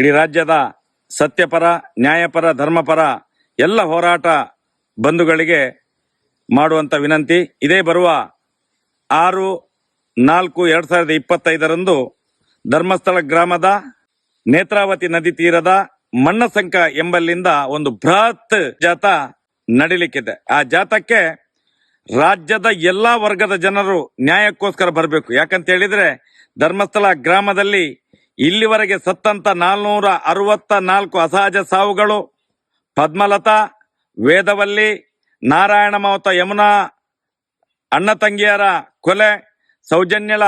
ಇಡೀ ರಾಜ್ಯದ ಸತ್ಯಪರ, ನ್ಯಾಯಪರ, ಧರ್ಮಪರ ಎಲ್ಲ ಹೋರಾಟ ಬಂಧುಗಳಿಗೆ ಮಾಡುವಂತ ವಿನಂತಿ. ಇದೇ ಬರುವ ಆರು, ನಾಲ್ಕು, ಎರಡು ಸಾವಿರದ ಇಪ್ಪತ್ತೈದರಂದು ಧರ್ಮಸ್ಥಳ ಗ್ರಾಮದ ನೇತ್ರಾವತಿ ನದಿ ತೀರದ ಮಣ್ಣಸಂಕ ಎಂಬಲ್ಲಿಂದ ಒಂದು ಬೃಹತ್ ಜಾತ ನಡಿಲಿಕ್ಕಿದೆ. ಆ ಜಾತಕ್ಕೆ ರಾಜ್ಯದ ಎಲ್ಲಾ ವರ್ಗದ ಜನರು ನ್ಯಾಯಕ್ಕೋಸ್ಕರ ಬರಬೇಕು. ಯಾಕಂತ ಹೇಳಿದ್ರೆ ಧರ್ಮಸ್ಥಳ ಗ್ರಾಮದಲ್ಲಿ ಇಲ್ಲಿವರೆಗೆ ಸತ್ತಂತ ನಾಲ್ನೂರ ಅರವತ್ತ ನಾಲ್ಕು ಅಸಹಜ ಸಾವುಗಳು. ಪದ್ಮಲತಾ, ವೇದವಲ್ಲಿ, ನಾರಾಯಣ ಮಾವತ ಯಮುನಾ, ಅಣ್ಣ ತಂಗಿಯರ ಕೊಲೆ, ಸೌಜನ್ಯಳ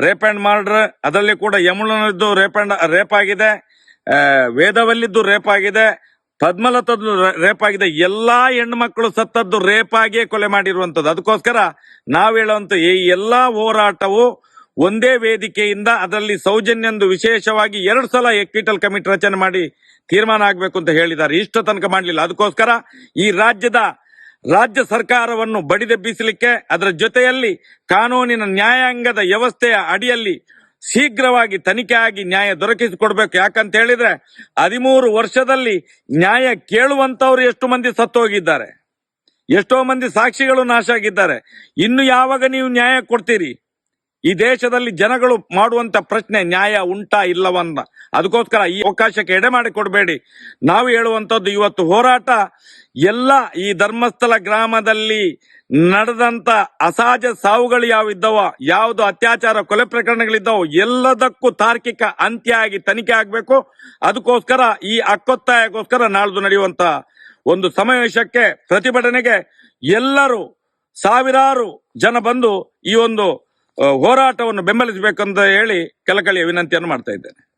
ರೇಪ್ ಅಂಡ್ ಮರ್ಡರ್, ಅದರಲ್ಲಿ ಕೂಡ ಯಮುನದ್ದು ರೇಪ್ ಅಂಡ್, ರೇಪ್ ಆಗಿದೆ. ವೇದವಲ್ಲಿದ್ದು ರೇಪ್ ಆಗಿದೆ. ಪದ್ಮಲತದ್ದು ರೇಪ್ ಆಗಿದೆ. ಎಲ್ಲಾ ಹೆಣ್ಮಕ್ಳು ಸತ್ತದ್ದು ರೇಪ್ ಆಗಿಯೇ ಕೊಲೆ ಮಾಡಿರುವಂತದ್ದು. ಅದಕ್ಕೋಸ್ಕರ ನಾವು ಹೇಳುವಂತ ಈ ಎಲ್ಲಾ ಹೋರಾಟವು ಒಂದೇ ವೇದಿಕೆಯಿಂದ ಅದರಲ್ಲಿ ಸೌಜನ್ಯಂದು ವಿಶೇಷವಾಗಿ ಎರಡು ಸಲ ಎಕ್ವಿಟಲ್ ಕಮಿಟಿ ರಚನೆ ಮಾಡಿ ತೀರ್ಮಾನ ಆಗಬೇಕು ಅಂತ ಹೇಳಿದ್ದಾರೆ. ಇಷ್ಟು ತನಕ ಮಾಡಲಿಲ್ಲ. ಅದಕ್ಕೋಸ್ಕರ ಈ ರಾಜ್ಯದ ರಾಜ್ಯ ಸರ್ಕಾರವನ್ನು ಬಡಿದೆಬ್ಬಿಸಲಿಕ್ಕೆ ಅದರ ಜೊತೆಯಲ್ಲಿ ಕಾನೂನಿನ ನ್ಯಾಯಾಂಗದ ವ್ಯವಸ್ಥೆಯ ಅಡಿಯಲ್ಲಿ ಶೀಘ್ರವಾಗಿ ತನಿಖೆ ಆಗಿ ನ್ಯಾಯ ದೊರಕಿಸಿಕೊಡ್ಬೇಕು. ಯಾಕಂತ ಹೇಳಿದ್ರೆ ಹದಿಮೂರು ವರ್ಷದಲ್ಲಿ ನ್ಯಾಯ ಕೇಳುವಂತವ್ರು ಎಷ್ಟು ಮಂದಿ ಸತ್ತೋಗಿದ್ದಾರೆ? ಎಷ್ಟೋ ಮಂದಿ ಸಾಕ್ಷಿಗಳು ನಾಶ ಆಗಿದ್ದಾರೆ. ಇನ್ನು ಯಾವಾಗ ನೀವು ನ್ಯಾಯ ಕೊಡ್ತೀರಿ? ಈ ದೇಶದಲ್ಲಿ ಜನಗಳು ಮಾಡುವಂತ ಪ್ರಶ್ನೆ ನ್ಯಾಯ ಉಂಟಾ ಇಲ್ಲವನ್ನ. ಅದಕ್ಕೋಸ್ಕರ ಈ ಅವಕಾಶಕ್ಕೆ ಎಡೆ ಮಾಡಿ ಕೊಡಬೇಡಿ. ನಾವು ಹೇಳುವಂತದ್ದು ಇವತ್ತು ಹೋರಾಟ ಎಲ್ಲ ಈ ಧರ್ಮಸ್ಥಳ ಗ್ರಾಮದಲ್ಲಿ ನಡೆದಂತ ಅಸಹಜ ಸಾವುಗಳು ಯಾವಿದ್ದವ, ಯಾವುದು ಅತ್ಯಾಚಾರ ಕೊಲೆ ಪ್ರಕರಣಗಳಿದ್ದವೋ, ಎಲ್ಲದಕ್ಕೂ ತಾರ್ಕಿಕ ಅಂತ್ಯ ಆಗಿ ತನಿಖೆ ಆಗ್ಬೇಕು. ಅದಕ್ಕೋಸ್ಕರ ಈ ಅಕ್ಕೊತ್ತಾಯಕ್ಕೋಸ್ಕರ ನಾಳ್ದು ನಡೆಯುವಂತ ಒಂದು ಸಮಾವೇಶಕ್ಕೆ ಪ್ರತಿಭಟನೆಗೆ ಎಲ್ಲರೂ, ಸಾವಿರಾರು ಜನ ಬಂದು ಈ ಒಂದು ಹೋರಾಟವನ್ನು ಬೆಂಬಲಿಸಬೇಕಂತ ಹೇಳಿ ಕಳಕಳಿಯ ವಿನಂತಿಯನ್ನು ಮಾಡ್ತಾ ಇದ್ದೇನೆ.